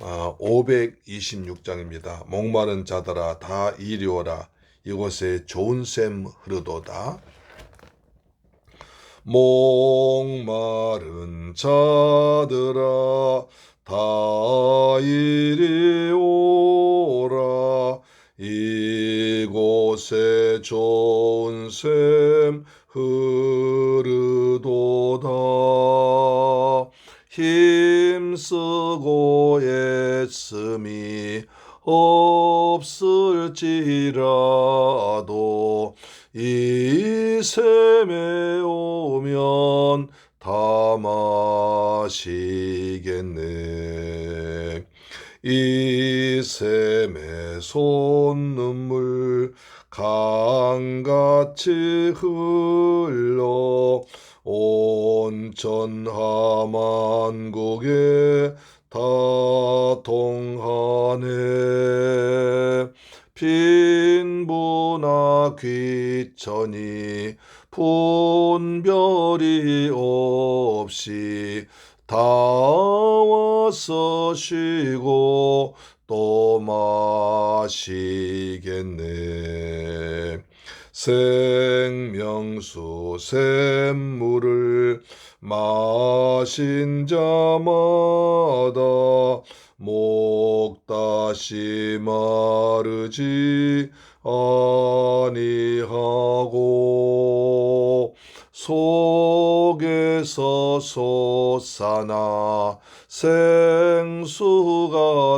526장입니다. 목마른 자들아 다 이리 오라 이곳에 좋은 샘 흐르도다. 목마른 자들아 다 이리 오라 이곳에 좋은 샘 흐르도다 힘쓰고 애씀이 없을지라도 이 샘에 오면 다 마시겠네. 이 샘에 손눈물 강같이 흘러 온 전하만국에 다 동하네 빈부나 귀천이 분별이 없이 다 와서 쉬고 또 마시겠네. 생명수 샘물을 마신 자마다 목 다시 마르지 아니하고 속에서 솟아나 생수가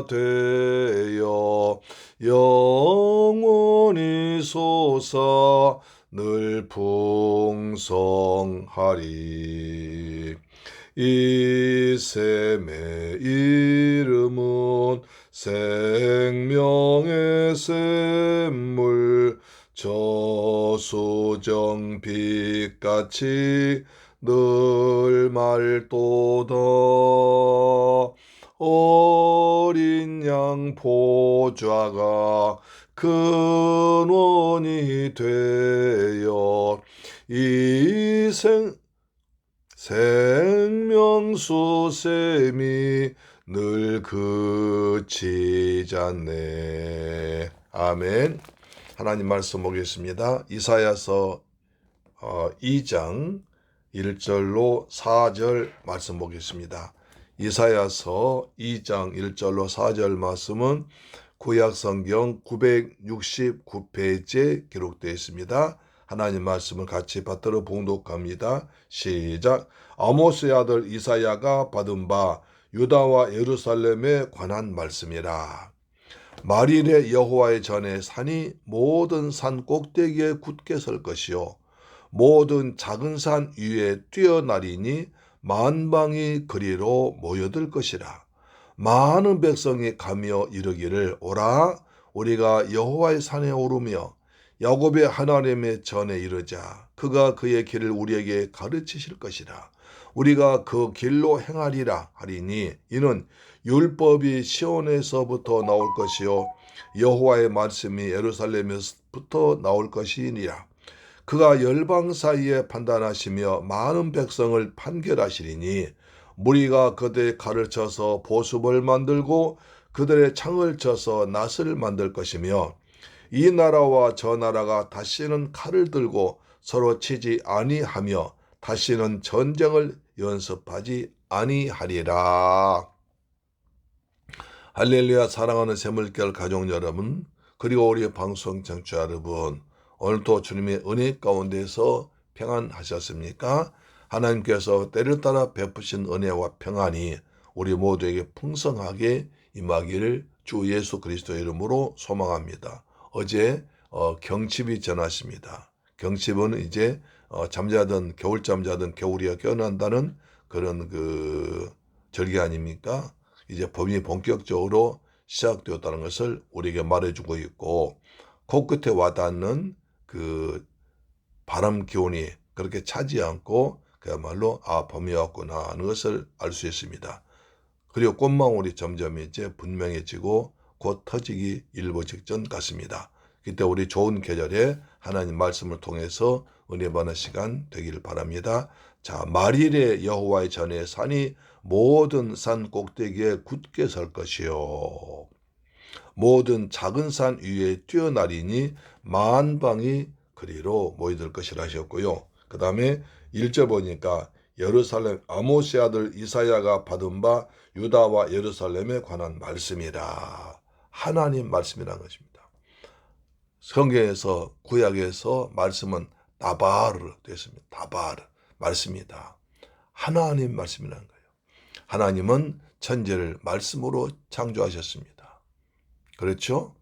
되어 영원히 솟아 늘 풍성하리. 이 샘의 이름은 생명의 샘물 저수정 빛같이 늘 말도다 어린 양 보좌가 근원이 되어 이생 생명수 샘이 늘 그치지 않네. 아멘. 하나님 말씀 보겠습니다. 이사야서 2장 1절로 4절 말씀 보겠습니다. 이사야서 2장 1절로 4절 말씀은 구약 성경 969페이지에 기록되어 있습니다. 하나님 말씀을 같이 받들어 봉독합니다. 시작. 아모스의 아들 이사야가 받은 바 유다와 예루살렘에 관한 말씀이라. 말일에 여호와의 전에 산이 모든 산 꼭대기에 굳게 설 것이요. 모든 작은 산 위에 뛰어나리니 만방이 그리로 모여들 것이라. 많은 백성이 가며 이르기를 오라. 우리가 여호와의 산에 오르며 야곱의 하나님의 전에 이르자. 그가 그의 길을 우리에게 가르치실 것이라 우리가 그 길로 행하리라 하리니 이는 율법이 시온에서부터 나올 것이요 여호와의 말씀이 예루살렘에서부터 나올 것이니라. 그가 열방 사이에 판단하시며 많은 백성을 판결하시리니 무리가 그들의 칼을 쳐서 보습을 만들고 그들의 창을 쳐서 낫을 만들 것이며 이 나라와 저 나라가 다시는 칼을 들고 서로 치지 아니하며 다시는 전쟁을 연습하지 아니하리라. 할렐루야 사랑하는 세물결 가족 여러분 그리고 우리 방송 청취자 여러분 오늘도 주님의 은혜 가운데서 평안하셨습니까? 하나님께서 때를 따라 베푸신 은혜와 평안이 우리 모두에게 풍성하게 임하기를 주 예수 그리스도 이름으로 소망합니다. 어제 어, 경칩이 전하십니다. 경칩은 이제 어, 잠자던 겨울 잠 자던 겨울이가 깨어난다는 그런 그 절기 아닙니까? 이제 범위 본격적으로 시작되었다는 것을 우리에게 말해주고 있고 코끝에 와닿는 그 바람 기온이 그렇게 차지 않고 그야말로 아 봄이 왔구나 하는 것을 알 수 있습니다. 그리고 꽃망울이 점점 이제 분명해지고 곧 터지기 일보 직전 같습니다. 그때 우리 좋은 계절에 하나님 말씀을 통해서 은혜 받는 시간 되기를 바랍니다. 자, 말일에 여호와의 전에 산이 모든 산 꼭대기에 굳게 설 것이요. 모든 작은 산 위에 뛰어나리니 만방이 그리로 모이들 것이라 하셨고요. 그 다음에 1절 보니까 예루살렘 아모스 아들 이사야가 받은 바 유다와 예루살렘에 관한 말씀이라. 하나님 말씀이라는 것입니다. 성경에서 구약에서 말씀은 다바르 됐습니다. 다바르 말씀이다. 하나님 말씀이라는 거예요. 하나님은 천재를 말씀으로 창조하셨습니다. 그렇죠?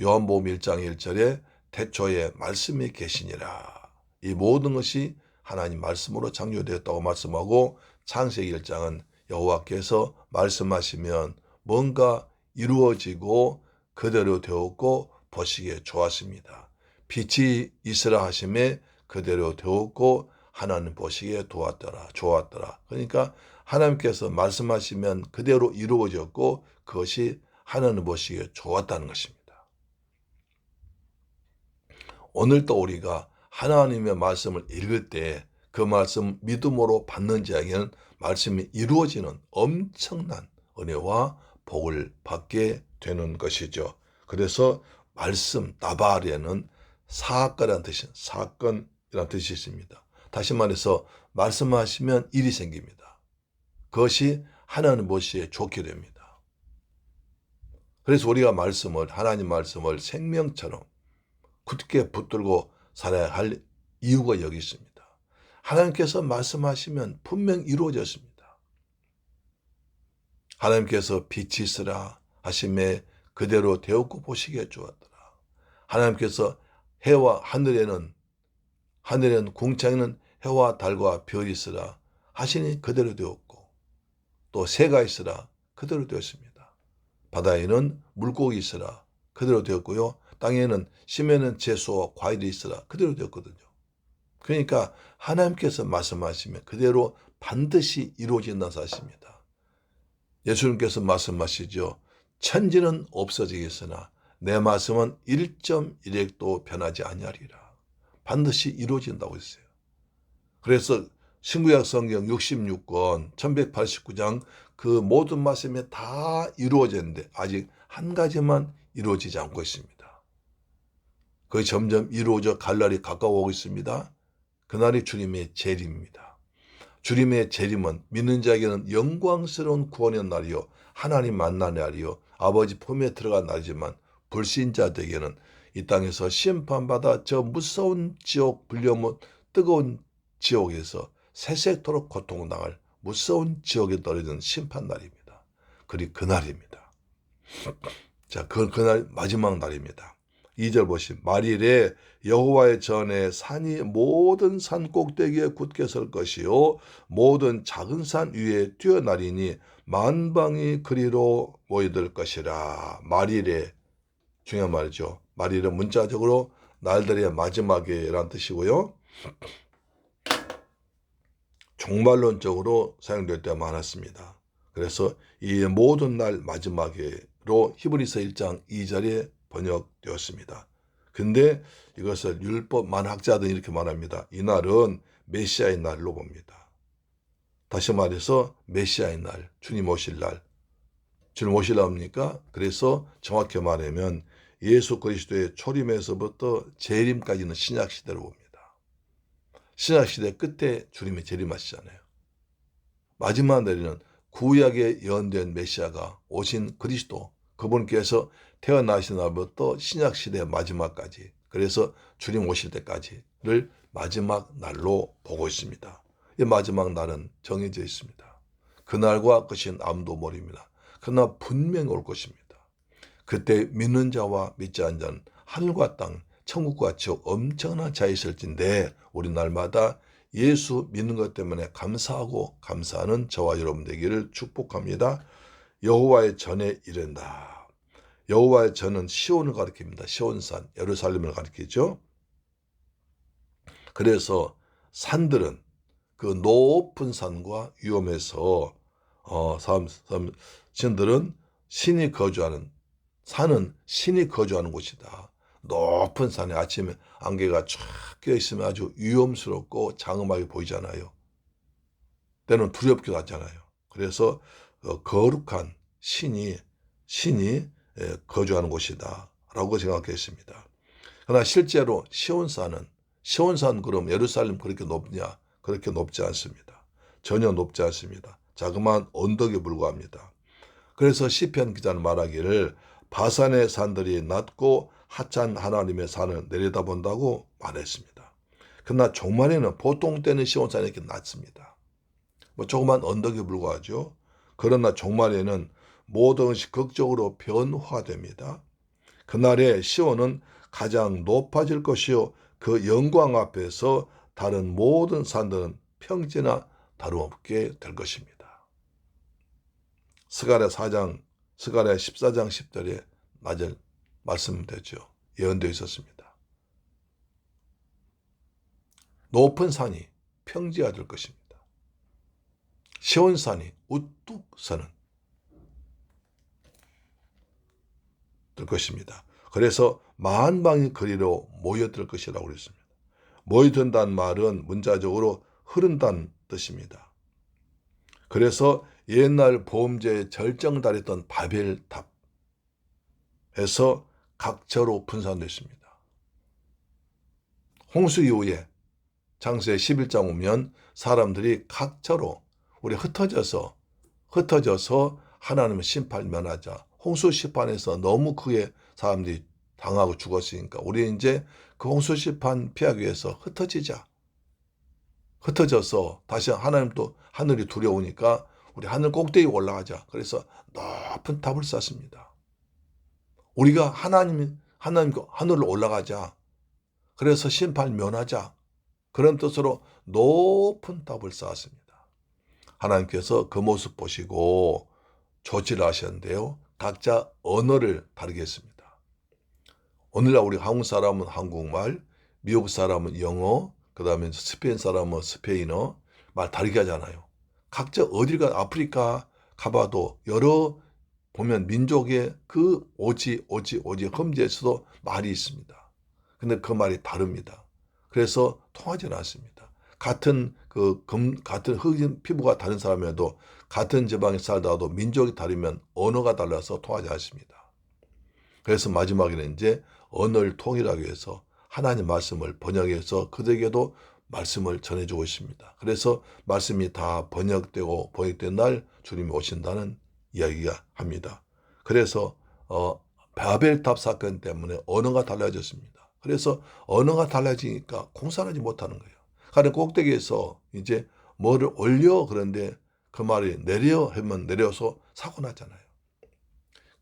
요한복음 1장 1절에 태초에 말씀이 계시니라. 이 모든 것이 하나님 말씀으로 창조되었다고 말씀하고 창세기 1장은 여호와께서 말씀하시면 뭔가 이루어지고 그대로 되었고 보시기에 좋았습니다. 빛이 있으라 하심에 그대로 되었고 하나님 보시기에 도왔더라 좋았더라. 그러니까 하나님께서 말씀하시면 그대로 이루어졌고 그것이 하나님 보시기에 좋았다는 것입니다. 오늘도 우리가 하나님의 말씀을 읽을 때 그 말씀 믿음으로 받는 자에게는 말씀이 이루어지는 엄청난 은혜와 복을 받게 되는 것이죠. 그래서 말씀 다발에는 사건이라는 뜻이 사건이라는 뜻이 있습니다. 다시 말해서 말씀하시면 일이 생깁니다. 그것이 하나님 보시에 좋게 됩니다. 그래서 우리가 말씀을 하나님 말씀을 생명처럼 굳게 붙들고 살아야 할 이유가 여기 있습니다. 하나님께서 말씀하시면 분명 이루어졌습니다. 하나님께서 빛이 있으라 하심에 그대로 되었고 보시기에 좋았더라. 하나님께서 해와 하늘에는 하늘에는 궁창에는 해와 달과 별이 있으라 하시니 그대로 되었고 또 새가 있으라 그대로 되었습니다. 바다에는 물고기 있으라 그대로 되었고요. 땅에는 심에는 채소와 과일이 있으라 그대로 되었거든요. 그러니까 하나님께서 말씀하시면 그대로 반드시 이루어진다는 사실입니다. 예수님께서 말씀하시죠. 천지는 없어지겠으나 내 말씀은 1.1핵도 변하지 아니하리라. 반드시 이루어진다고 했어요. 그래서 신구약 성경 66권 1189장 그 모든 말씀이 다 이루어졌는데 아직 한 가지만 이루어지지 않고 있습니다. 그게 점점 이루어져 갈 날이 가까워오고 있습니다. 그날이 주님의 재림입니다. 주님의 재림은 믿는 자에게는 영광스러운 구원의 날이요 하나님 만난 날이요 아버지 품에 들어간 날이지만 불신자들에게는 이 땅에서 심판받아 저 무서운 지옥 불려온 뜨거운 지옥에서 새색토록 고통을 당할 무서운 지옥에 떨어진 심판 날입니다. 그리 그날입니다. 자, 그, 그날 마지막 날입니다. 2절 보시 말일에 여호와의 전에 산이 모든 산 꼭대기에 굳게 설 것이요 모든 작은 산 위에 뛰어나리니 만방이 그리로 모이들 것이라 말일에 중요한 말이죠. 말일은 문자적으로 날들의 마지막이란 뜻이고요. 종말론적으로 사용될 때 많았습니다. 그래서 이 모든 날 마지막으로 히브리서 1장 2절에 번역되었습니다. 근데 이것을 율법 만 학자들은 이렇게 말합니다. 이 날은 메시아의 날로 봅니다. 다시 말해서 메시아의 날, 주님 오실 날. 주님 오실 날입니까? 그래서 정확히 말하면 예수 그리스도의 초림에서부터 재림까지는 신약 시대로 봅니다. 신약 시대 끝에 주님이 재림하시잖아요. 마지막 날에는 구약에 예언된 메시아가 오신 그리스도 그분께서 태어나신 날부터 신약 시대 마지막까지 그래서 주님 오실 때까지를 마지막 날로 보고 있습니다. 이 마지막 날은 정해져 있습니다. 그날과 것이 아무도 모릅니다. 그러나 분명히 올 것입니다. 그때 믿는 자와 믿지 않는 자는 하늘과 땅, 천국과 지옥 엄청난 차이 있을진데 우리 날마다 예수 믿는 것 때문에 감사하고 감사하는 저와 여러분 되기를 축복합니다. 여호와의 전에 이른다. 여호와의 전은 시온을 가리킵니다. 시온산, 예루살렘을 가리키죠. 그래서 산들은 그 높은 산과 위험해서 어, 사람, 사람, 신들은 신이 거주하는 산은 신이 거주하는 곳이다. 높은 산에 아침에 안개가 쫙 껴 있으면 아주 위험스럽고 장엄하게 보이잖아요. 때는 두렵기도 하잖아요. 그래서 어, 거룩한 신이 신이 예, 거주하는 곳이다라고 생각했습니다. 그러나 실제로 시온산은 시온산 그럼 예루살렘 그렇게 높냐? 그렇게 높지 않습니다. 전혀 높지 않습니다. 자그마한 언덕에 불과합니다. 그래서 시편 기자는 말하기를 바산의 산들이 낮고 하찮은 하나님의 산을 내려다본다고 말했습니다. 그러나 종말에는 보통 때는 시온산이 이렇게 낮습니다. 뭐 조그만 언덕에 불과하죠. 그러나 종말에는 모든 것이 극적으로 변화됩니다. 그날에 시온은 가장 높아질 것이요 그 영광 앞에서 다른 모든 산들은 평지나 다름없게 될 것입니다. 스가랴 4장, 스가랴 14장 10절에 맞을 말씀되죠. 예언되어 있었습니다. 높은 산이 평지가 될 것입니다. 시온산이 우뚝 서는 될 것입니다. 그래서 만방의 거리로 모여들 것이라고 그랬습니다. 모여든다는 말은 문자적으로 흐른다는 뜻입니다. 그래서 옛날 보험제에 절정달했던 바벨탑에서 각처로 분산됐습니다. 홍수 이후에 장세 11장 오면 사람들이 각처로 우리 흩어져서 흩어져서 하나님의 심판 면하자. 홍수 심판에서 너무 크게 사람들이 당하고 죽었으니까 우리 이제 그 홍수 심판 피하기 위해서 흩어지자. 흩어져서 다시 하나님 또 하늘이 두려우니까 우리 하늘 꼭대기 올라가자. 그래서 높은 탑을 쌓습니다. 우리가 하나님 하나님 하늘로 올라가자. 그래서 심판 면하자. 그런 뜻으로 높은 탑을 쌓았습니다. 하나님께서 그 모습 보시고 조치를 하셨는데요. 각자 언어를 다르게 했습니다. 오늘날 우리 한국 사람은 한국말, 미국 사람은 영어, 그 다음에 스페인 사람은 스페인어 말 다르게 하잖아요. 각자 어딜 가 아프리카 가봐도 여러 보면 민족의 그 오지 오지 오지 험지에서도 말이 있습니다. 근데 그 말이 다릅니다. 그래서 통하지는 않습니다. 같은 그 금, 같은 흑인 피부가 다른 사람이라도 같은 지방에 살다가도 민족이 다르면 언어가 달라서 통하지 않습니다. 그래서 마지막에는 이제 언어를 통일하기 위해서 하나님 말씀을 번역해서 그들에게도 말씀을 전해주고 있습니다. 그래서 말씀이 다 번역되고 번역된 날 주님이 오신다는 이야기가 합니다. 그래서 어, 바벨탑 사건 때문에 언어가 달라졌습니다. 그래서 언어가 달라지니까 공산하지 못하는 거예요. 가는 꼭대기에서 이제 뭐를 올려 그런데 그 말이 내려 하면 내려서 사고 났잖아요.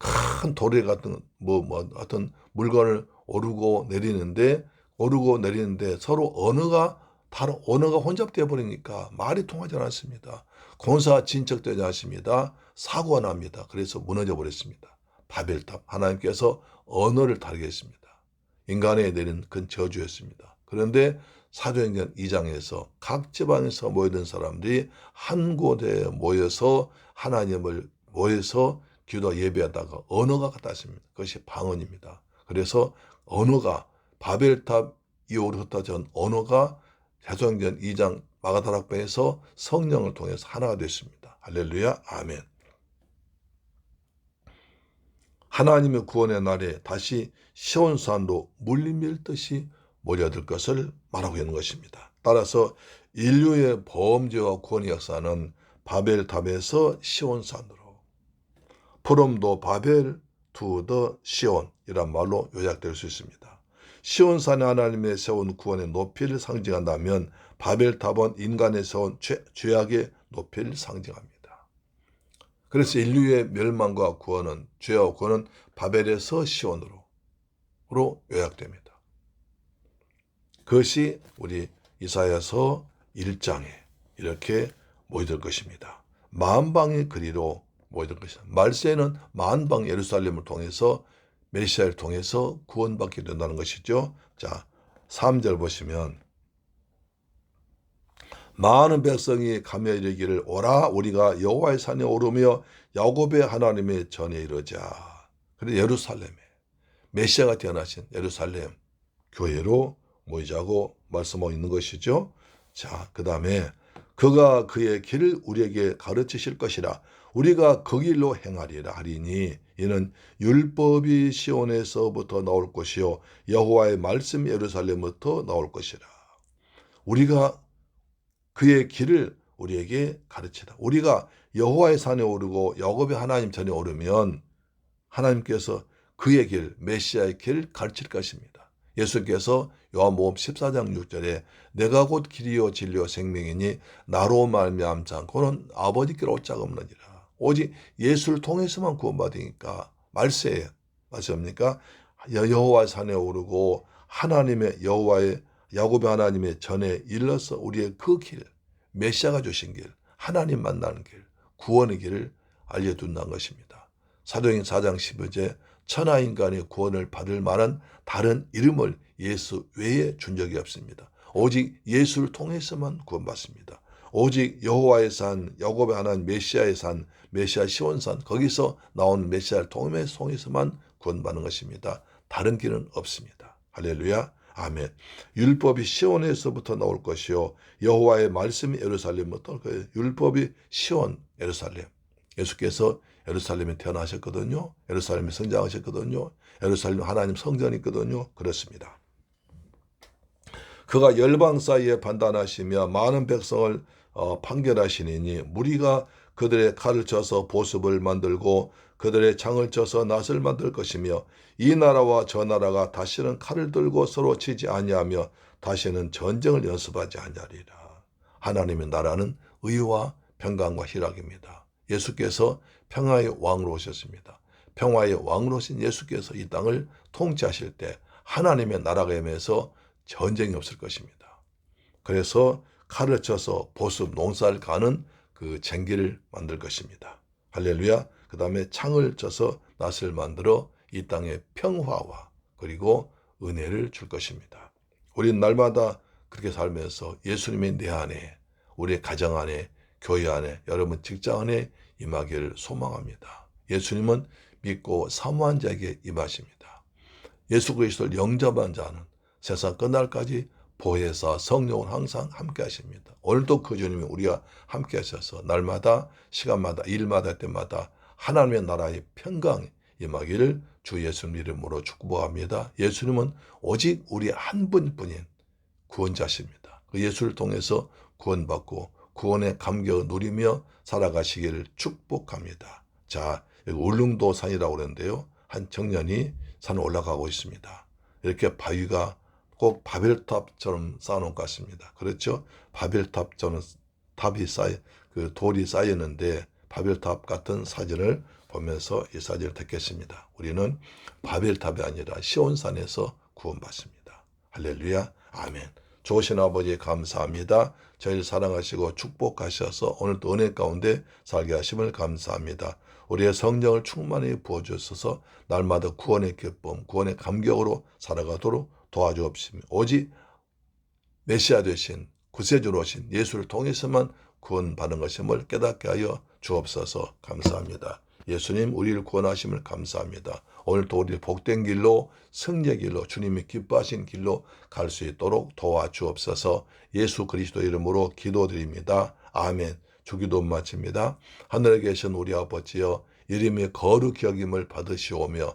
큰 도래 같은 뭐, 뭐 어떤 물건을 오르고 내리는데 오르고 내리는데 서로 언어가 다른 언어가 혼잡되어 버리니까 말이 통하지 않았습니다. 공사 진척되지 않습니다. 사고가 납니다. 그래서 무너져 버렸습니다. 바벨탑 하나님께서 언어를 다르게 했습니다. 인간에 내린 큰 저주였습니다. 그런데 사도행전 2장에서 각 지방에서 모여든 사람들이 한 곳에 모여서 하나님을 모여서 기도 예배하다가 언어가 같았습니다. 그것이 방언입니다. 그래서 언어가 바벨탑 이후로 흩어진 언어가 사도행전 2장 마가다락방에서 성령을 통해서 하나가 됐습니다. 할렐루야 아멘. 하나님의 구원의 날에 다시 시온산으로 물림밀듯이 몰려들 것을 말하고 있는 것입니다. 따라서 인류의 범죄와 구원의 역사는 바벨탑에서 시온산으로 푸름도 바벨 the 시온이란 말로 요약될 수 있습니다. 시온산에 하나님의 세운 구원의 높이를 상징한다면 바벨탑은 인간의 세운 죄, 죄악의 높이를 상징합니다. 그래서 인류의 멸망과 구원은 죄와 구원은 바벨에서 시온으로 로 요약됩니다. 그것이 우리 이사야서 1장에 이렇게 모여들 것입니다. 만방의 거리로 모여들 것이다. 말세는 만방 예루살렘을 통해서 메시아를 통해서 구원받게 된다는 것이죠. 자, 3절 보시면 많은 백성이 가며 이르기를 오라 우리가 여호와의 산에 오르며 야곱의 하나님의 전에 이르자. 그래 예루살렘에 메시아가 태어나신 예루살렘 교회로 모이자고 말씀하고 있는 것이죠. 자, 그 다음에 그가 그의 길을 우리에게 가르치실 것이라 우리가 그 길로 행하리라 하리니 이는 율법이 시온에서부터 나올 것이요 여호와의 말씀 예루살렘부터 나올 것이라. 우리가 그의 길을 우리에게 가르치다. 우리가 여호와의 산에 오르고 야곱의 하나님 전에 오르면 하나님께서 그의 길, 메시아의 길을 가르칠 것입니다. 예수께서 요한복음 14장 6절에 내가 곧 길이요 진리요 생명이니 나로 말미암지 않고는 아버지께 오짝 없느니라. 오직 예수를 통해서만 구원받으니까 말세에 맞습니까? 여호와 산에 오르고 하나님의 여호와의 야곱의 하나님의 전에 일러서 우리의 그 길, 메시아가 주신 길, 하나님 만나는 길, 구원의 길을 알려준다는 것입니다. 사도행 4장 15제 천하 인간의 구원을 받을 만한 다른 이름을 예수 외에 준 적이 없습니다. 오직 예수를 통해서만 구원받습니다. 오직 여호와의 산, 야곱의 하나님 메시아의 산, 메시아 시온산 거기서 나온 메시아를 통해서만 구원받는 것입니다. 다른 길은 없습니다. 할렐루야. 아멘. 율법이 시온에서부터 나올 것이요 여호와의 말씀이 예루살렘부터 그 율법이 시온 예루살렘. 예수께서 예루살렘에 태어나셨거든요. 예루살렘에 성장하셨거든요. 예루살렘 하나님 성전이거든요. 그렇습니다. 그가 열방 사이에 판단하시며 많은 백성을 어, 판결하시니 무리가 그들의 칼을 쳐서 보습을 만들고 그들의 창을 쳐서 낫을 만들 것이며 이 나라와 저 나라가 다시는 칼을 들고 서로 치지 아니하며 다시는 전쟁을 연습하지 아니하리라. 하나님의 나라는 의와 평강과 희락입니다. 예수께서 평화의 왕으로 오셨습니다. 평화의 왕으로 오신 예수께서 이 땅을 통치하실 때 하나님의 나라가 임해서 전쟁이 없을 것입니다. 그래서 칼을 쳐서 보습 농사를 가는 그 쟁기를 만들 것입니다. 할렐루야. 그 다음에 창을 쳐서 낫을 만들어 이 땅에 평화와 그리고 은혜를 줄 것입니다. 우리는 날마다 그렇게 살면서 예수님의 내 안에, 우리의 가정 안에, 교회 안에, 여러분 직장 안에 임하기를 소망합니다. 예수님은 믿고 사모한 자에게 임하십니다. 예수 그리스도를 영접한 자는 세상 끝날까지 보혜사 성령은 항상 함께 하십니다. 오늘도 그 주님이 우리가 함께 하셔서 날마다 시간마다 일마다 때마다 하나님의 나라의 평강 임하기를 주 예수님 이름으로 축복합니다. 예수님은 오직 우리 한 분뿐인 구원자십니다. 그 예수를 통해서 구원받고 구원의 감격을 누리며 살아가시기를 축복합니다. 자, 여기 울릉도 산이라고 그러는데요. 한 청년이 산을 올라가고 있습니다. 이렇게 바위가 꼭 바벨탑처럼 쌓아놓은 것 같습니다. 그렇죠? 바벨탑처럼 탑이 쌓여, 그 돌이 쌓였는데 바벨탑 같은 사진을 보면서 이 사진을 듣겠습니다. 우리는 바벨탑이 아니라 시온산에서 구원받습니다. 할렐루야. 아멘. 좋으신 아버지 감사합니다. 저희를 사랑하시고 축복하셔서 오늘도 은혜 가운데 살게 하심을 감사합니다. 우리의 성령을 충만히 부어주셔서 날마다 구원의 기쁨, 구원의 감격으로 살아가도록 도와주옵시며 오직 메시아 되신 구세주로 오신 예수를 통해서만 구원받는 것임을 깨닫게 하여 주옵소서 감사합니다. 예수님 우리를 구원하심을 감사합니다. 오늘도 우리 복된 길로 승리의 길로 주님이 기뻐하신 길로 갈 수 있도록 도와주옵소서 예수 그리스도 이름으로 기도드립니다. 아멘. 주기도 마칩니다. 하늘에 계신 우리 아버지여 이름이 거룩히 여김을 받으시오며